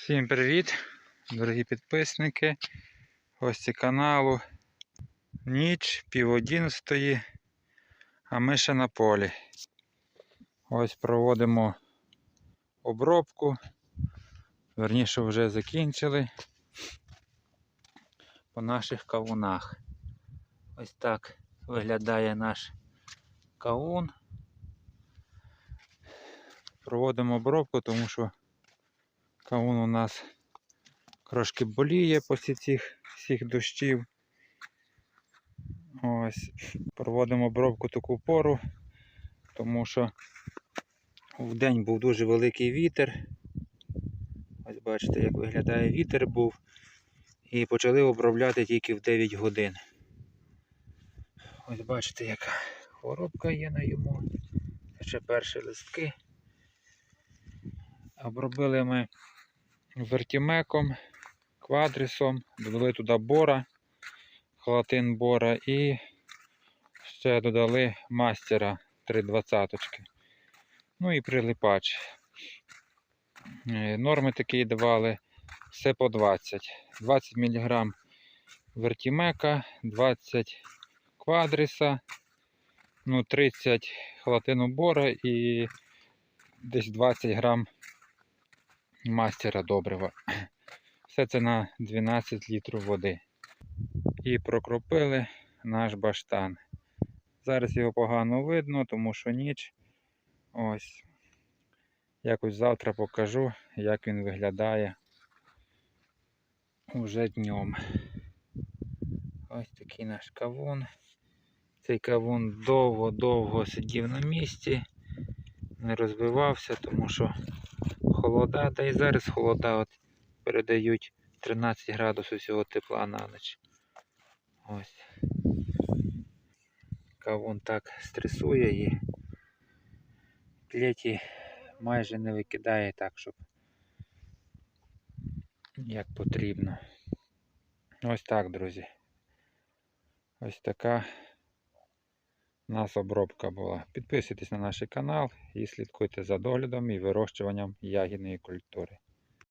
Всім привіт, дорогі підписники, гості каналу. Ніч, пів одинадцятої, а ми ще на полі. Ось проводимо обробку. Верніше вже закінчили по наших кавунах. Ось так виглядає наш кавун. Проводимо обробку, тому що Кавун у нас трошки боліє після цих всіх дощів. Ось, проводимо обробку таку пору, тому що в день був дуже великий вітер. Ось бачите, як виглядає вітер був. І почали обробляти тільки в 9 годин. Ось бачите, яка хворобка є на йому. Це ще перші листки. Обробили ми вертімеком, квадрисом, додали туди бора, халатин бора і ще додали мастера 320. Ну і прилипач. Е, Норми такі давали все по 20. 20 мг вертімека, 20 квадриса, ну 30 халатину бора і десь 20 грам мастера добрива. Все це на 12 літрів води. І прокропили наш баштан. Зараз його погано видно, тому що ніч. Ось. Якось завтра покажу, як він виглядає уже днем. Ось такий наш кавун. Цей кавун довго-довго сидів на місці, не розвивався, тому що холода, та і зараз холода от передають 13 градусів всього тепла на ніч. Ось. Кавун так стресує і плеті майже не викидає так, щоб як потрібно. Ось так, друзі. Ось така нас обробка була. Підписуйтесь на наш канал і слідкуйте за доглядом і вирощуванням ягідної культури.